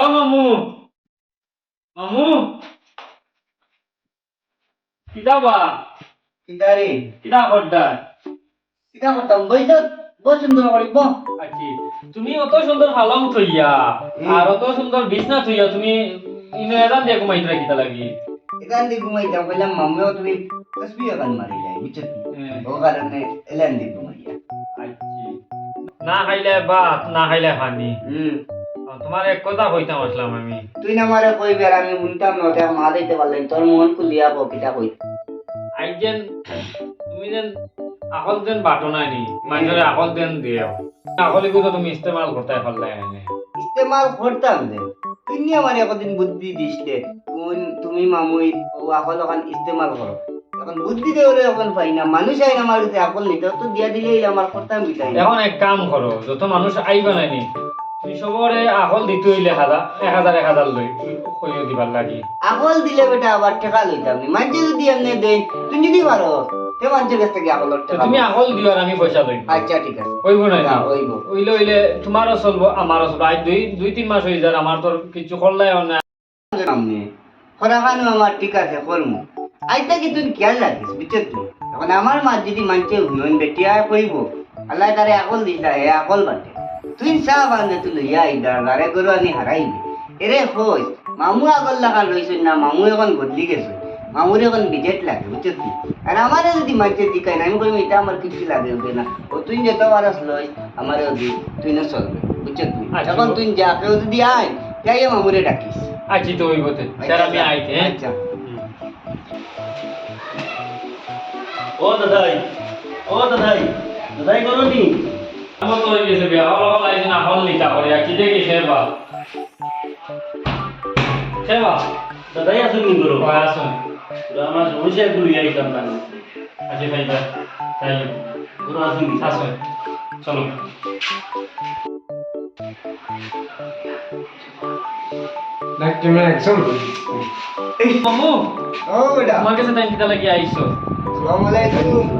ও মামু। মামু। কিতা বা কিদারে কিতা করডার কিদা করতাম বইস বহুত সুন্দর করিব আচ্ছা তুমি অত সুন্দর হালাম থইয়া আর অত সুন্দর বিছনা থইয়া তুমি ইনো এদান দিয়ে ঘুমাইতরা কিতা লাগি? এখান দিয়ে ঘুমাইতাম বললাম মামিও তুমি তসবি গান মারি যায় বুঝছ। ও কারণে এলান দিয়ে। ঘুমাইয়া আচ্ছা। না খাইলে ভাত না খাইলে পানি হুম তোমার এক কথা কইতাম আসলাম আমি। তুই না মারে কইবে আর আমি শুনতাম না ওটা মা দিতে পারলেন তোর মন খুলিয়া বকিটা কই? আই যেন তুমি যেন আকল যেন বাটো নাই নি মানুষের আকল যেন দিও আকল এগুলো তুমি ইস্তেমাল করতে পারলে এনে। ইস্তেমাল করতাম যে তুই নিয়ে আমার একদিন বুদ্ধি দিসলে? কোন তুমি মামুই ও আকল ওখান ইস্তেমাল করো। এখন বুদ্ধি দেওয়ারে এখন পাই না মানুষ আইন আমার কাছে আকল নিতে তো দিয়া দিলেই আমার করতাম বিটাই এখন এক কাম করো যত মানুষ আইবা নাই নি তুমি সবরে আকল দিতে হইলে হাজার এক হাজার এক হাজার লই কইও দিবার লাগি। আকল দিলে বেটা আবার টাকা লইতাম নি। মানুষ যদি এমনি দেন তুই যদি পারো তে কাছ থেকে তো টাকা তুমি আকল দিও আর আমি পয়সা লই আচ্ছা ঠিক আছে। হইব না হইব। হইলে হইলে তোমারও চলবো আমারও চলবো। আজ দুই দুই তিন মাস হয়ে যায় আমার তোর কিছু করলে না। সামনে খরাখানো আমার ঠিক আছে করমু। আইতা কি তুই খেয়াল রাখিস বুঝছিস এখন আমার মা যদি মানছে হুইন বেটিয়া কইব আল্লাহ তারে আকল দিস হে আকল বাটে। তুই চা বান্ধে তুই লইয়া আইদার দারে গরু আনি হারাইবি এরে কইস মামু আগল রইছই না মামু এখন বদলি গেছে। মামুর এখন বিজেট লাগে বুঝছিস তুই আর আমারে যদি দিকাই না আমি এটা আমার কিছু লাগে ওকে না। ও তুই যত বারস লই আমারে তুই না চলবে বুঝছিস তুই আচ্ছা। এখন তুই যা কেউ যদি আয় যাই মামুরে ডাকিস। আছি তো হইবতে স্যার আমি আইতে হ্যাঁ? আচ্ছা। ও দাদাই ও দাদাই দাদাই করো নি আমার তো হয়ে গেছে বিয়া হল হল আইছে না হল নিতা করে কি দেখি সেবা সেবা দাদাই আসুন নি করো ওই আসুন আমার সমস্যা একটু লইয়া আইতাম না আচ্ছা ভাই ভাই তাই করো আসুন আসুন চলো। এই মামু! ও বেটা তোমার কাছে টাইম কিতা লাগি আইছো। আসসালামু আলাইকুম।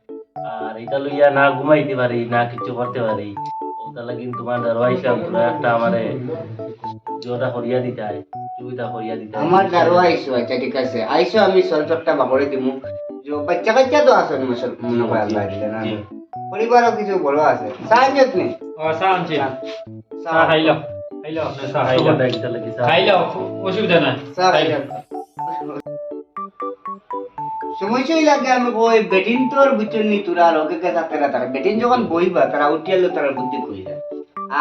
আর এটা লইয়া না ঘুমাইতে পারি না কিছু করতে পারি। ওটা লাগি তোমার দারওয়াইছিলাম তোরা একটা আমারে জোটা করিয়া দিতে হয় সুবিধা করিয়া দিতে আমার আইসো আচ্ছা ঠিক আছে। আইসো আমি বাকরে দিমু। যে বাচ্চা কাচ্চা তো আছে মনে করে আল্লাহ দিলে না। পরিবারও কিছু বড় আছে। সাহায্য নেই ও খাইলো। খাইলো? স্যার? খাইলো। অসুবিধা নাই চা খাইলো সমস্যাই লাগে, আমি কই, বেটিন তোর বুঝছেন নি তোরা আর ওকে কাছে তারা তারা বেটিন যখন বইবা, তারা উঠিয়ালো তারা বুদ্ধি কই যায়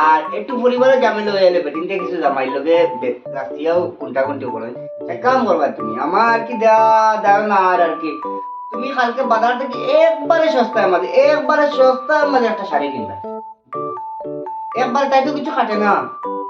আর একটু পরিবারে জামিল হয়ে এলে বেটিনটা কিছু জামাই লগে রাস্তিয়াও কোনটা কোনটি করে। এক কাম করবা তুমি, আমার কি দেওয়া না আর আর কি। তুমি কালকে বাজার থেকে একবারে সস্তায় মাঝে একবারে সস্তার মাঝে একটা শাড়ি কিনবা। একবার তাই তো কিছু খাটে না।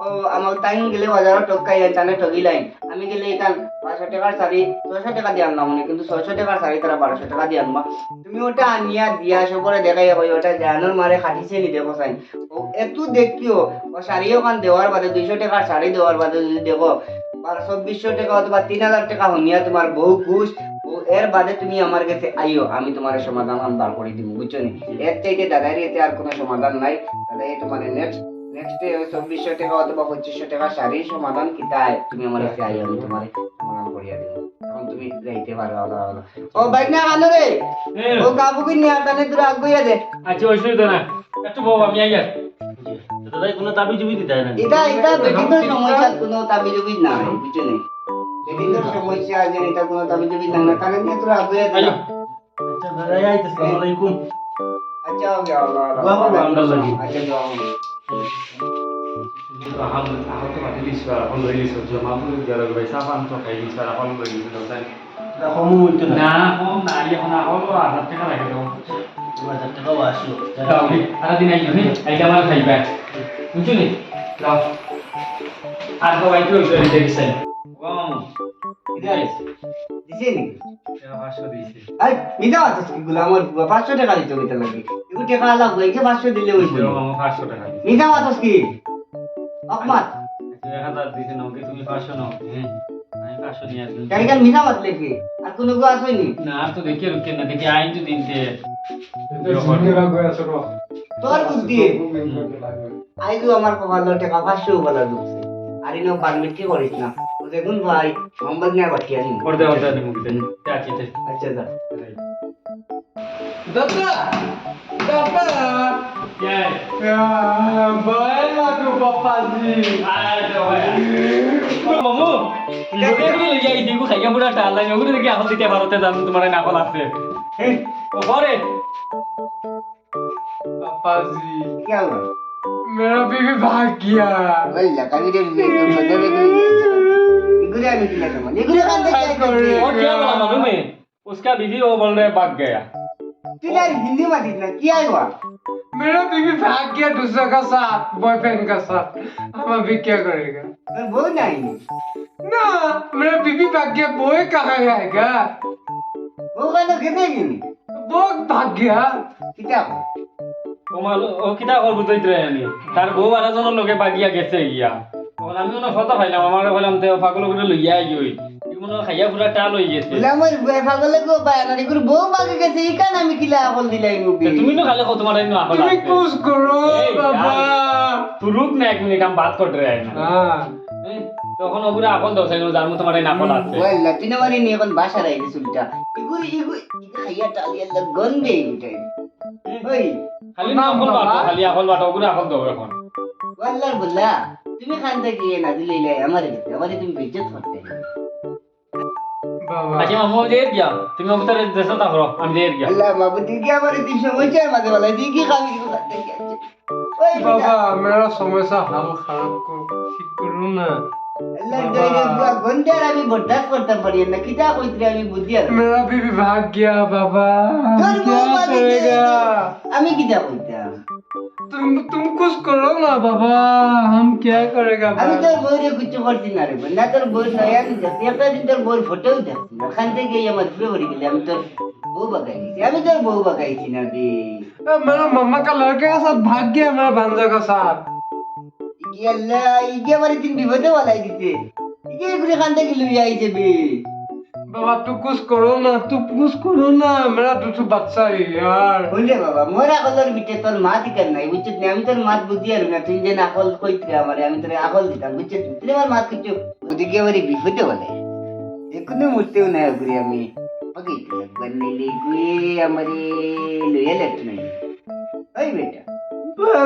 ও আমার গেলে বাজারত টকাই টানে ঠগি লাইন আমি গেলে এখান পাঁচশো টাকার শাড়ি ছয়শো টাকা দিয়ে আনলাম মানে কিন্তু ছয়শো টাকার শাড়ি তারা বারোশো টাকা দিয়ে আনবা। তুমি ওটা আনিয়া দিয়া সবরে দেখাই ওটা জানোর মারে খাটিছে নি দেখো সাইন ও এত দেখিও ও শাড়ি ওখান দেওয়ার বাদে দুইশো টাকার শাড়ি দেওয়ার বাদে যদি দেখো চব্বিশশো টাকা অথবা তিন হাজার টাকা হনিয়া তোমার বহু খুশ ও এর বাদে তুমি আমার কাছে আইও আমি তোমার সমাধান বার করে দিব বুঝছ নি? এর চাইতে দাদার এতে আর কোনো সমাধান নাই দাদা তোমার নেক্সট নেক্সট ডে চব্বিশশো টাকা অথবা পঁচিশশো টাকা শাড়ি সমাধান কিতায়। তুমি আমার কাছে আই আমি তোমার সমাধান করিয়া দিব এখন তুমি যাইতে পারো আলাদা ও বাইক না আনো রে ও কাবু কি নিয়ে আটানে দূর আগুইয়া দে। আচ্ছা অসুবিধা না। একটু বউ আমি আইয়া। দাদাই কোনো তাবি জুবি দিতে না? এটা এটা বেটি তো সমস্যা কোনো দাবি জুবি না কিছু নেই বেটি তো সমস্যা আছে এটা কোনো তাবি জুবি না না কারণ নিয়ে তোর আগুইয়া দে। আচ্ছা দাদাই আইতে হ্যাঁ। আসসালামু আলাইকুম। আচ্ছা ওকে আচ্ছা আর আর তো দেখিছেন? পাঁচশো টাকা দিতে হইতে লাগে এগুলো টাকা আলাপ হয়েছে পাঁচশো দিলে ওই পাঁচশো টাকা দিয়েছে মিথ্যা কি? অকমাত। এক হাজার দিয়েছে নাও কি তুমি পাঁচশো নাও হ্যাঁ আমি পাঁচশো নিয়ে আসবি কারিগর মিথ্যা মাত লেখে আর কোনো গো আসেনি না আর তো দেখি রুকে না দেখি আইন তো দিনতে। তোর বুদ্ধি। আইজু আমার কপাল টাকা পাঁচশো বলা ঢুকছে আর ইনো পারমিট কি করিস না। ও দেখুন ভাই সম্বাদ নিয়ে পাঠিয়ে আনি করতে করতে আনি মুখে। তে আচ্ছা দা দাদা। E aí? Ah, vai lá que eu vou fazer. Ah, não é. Mamu, joguei aquele ligue aí, digo, caí a mulher tá lá, joguei aquele arroz que é barato, tá dando tomar na cola assim. Ô, bora! Rapazi. Que é lá? Meu bibi bagia. Olha, caí de novo, mas eu não Niggure आने की ना समझ निगुरे कांदे क्या कर रहे हो और क्या बोला मालूम है उसका बीवी वो बोल रहे भाग गया तू यार हिंदी मत इतना क्या हुआ मेरा बीवी भाग गया दूसरे का साथ बॉयफ्रेंड का साथ हम अभी क्या करेगा और वो नहीं ना मेरा बीवी भाग गया बॉय कहाँ जाएगा वो कहना कितने की वो भाग गया कितना ও মাল ও কিটা কর বুঝাইতে রে আমি তার বউ আর জনের লগে বাগিয়া গেছে গিয়া তখন আমি কোনো ফটো পাইলাম আমার বললাম তে পাগল করে লইয়া আই ওই মনে খাইয়া পুরা টাল হয়ে গেছে। আমার বয়ে পাগলে তুমি না খালে না তখন ওগুলো আপল দসাই না যার মতো মারাই না আছে। ওই লাটিনা মারি নি এখন বাসা রাই গেছে উল্টা এগুলো খাইয়া টাল ইয়াল্লা গন্ধে উঠে ওই খালি না আপল বাটো খালি আপল বাটো ওগুলো আপল দাও এখন। ওয়াল্লাহ বল্লা তুমি খান থেকে না দিলে আমার আমার তুমি বেজ্জত করতে আচ্ছা মামু দিয়ে গিয়া। তুমি ওকে তারে দেশে থাকো আমি দিয়ে গিয়া। আল্লাহ মামু দিয়ে গিয়া মানে দিন সময় চাই মাঝে বেলা দিয়ে কি খাবি বাবা আমরা সমস্যা হাল খারাপ কর ঠিক করু না। আমি বরদাস্ত করতে পারি तुम तुम कुछ करो ना बाबा हम क्या करेगा আমি बाबा? তোর বউরে কিছু করছি না রে না তোর বউ নয়া দেখছি একটা দিন তোর বউর ফটো দেখছি না খান থেকে আমার ঘুরে পড়ে গেলে আমি তোর বউ বাগাইছি আমি তোর বউ বাগাইছি না রে अ, मेरा मम्मा का लड़के का साथ भाग गया मेरा भांजा का साथ ইকে আল্লাহ ইকে আমার দিন বিপদে বলাই দিতে ইকে ঘুরে খান থেকে লুই আইছে বে बाबा तू कुछ करो ना तू कुछ करो ना मेरा दूसरा बच्चा है यार বললে বাবা মোরা কলর বিটে তোর মা দিকার নাই বুঝছিস না আমি তোর মাত বুঝি আর না তুই যে আকল কইতে আমারে আমি তোর আকল দিতাম বুঝছিস তুই আমার মাত কিছু ওদিকে আমার বিপদে বলে এখনো মুড়তেও না ঘুরে আমি ওকে বন্নেলে গুয়ে আমারে লইয়া লাগতো নাই ওই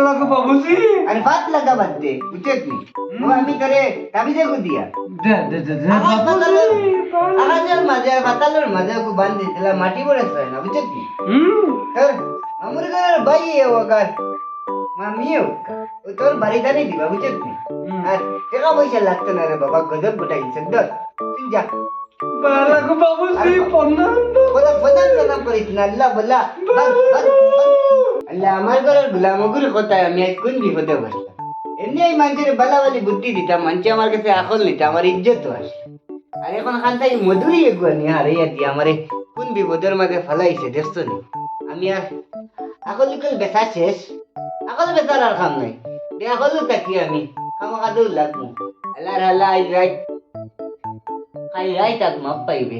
লাগো বাবুজি আর বাত লাগা বাদ দে উচিত নি ও আমি করে কাবিজে কো দিয়া দে দে দে দে বাবুজি আজের মাঝে বাতালের মাঝে কো বান্ধ দিলা মাটি বড়ে ছয় না উচিত নি হুম আমার ঘরে ভাই এ ওগার মামিও ও তোর বাড়িটা নেই দিবা উচিত নি আর টাকা পয়সা লাগতো না রে বাবা গজব গোটা ইনসান বলা বলা আল্লাহ আমার ঘরের গুলামগুর কথা আমি আজ কোন বিপদে বসলাম এমনি এই মানুষের বালাবালি বুদ্ধি দিতাম মানুষ আমার কাছে আকল নিতাম আমার ইজ্জত আসে আর এখন খান তাই মধুরী এগুয়া নিয়ে হারাইয়া দিয়ে আমারে কোন বিপদের মাঝে ফেলাইছে দেখছ নি আমি আর আকল ইকল বেচা শেষ আকল বেচার আর খাম নাই বে আকলও থাকি আমি খামাখাদেও লাগবো আল্লাহ আল্লাহ রাইট খাই রাইট আগ মাপ পাইবে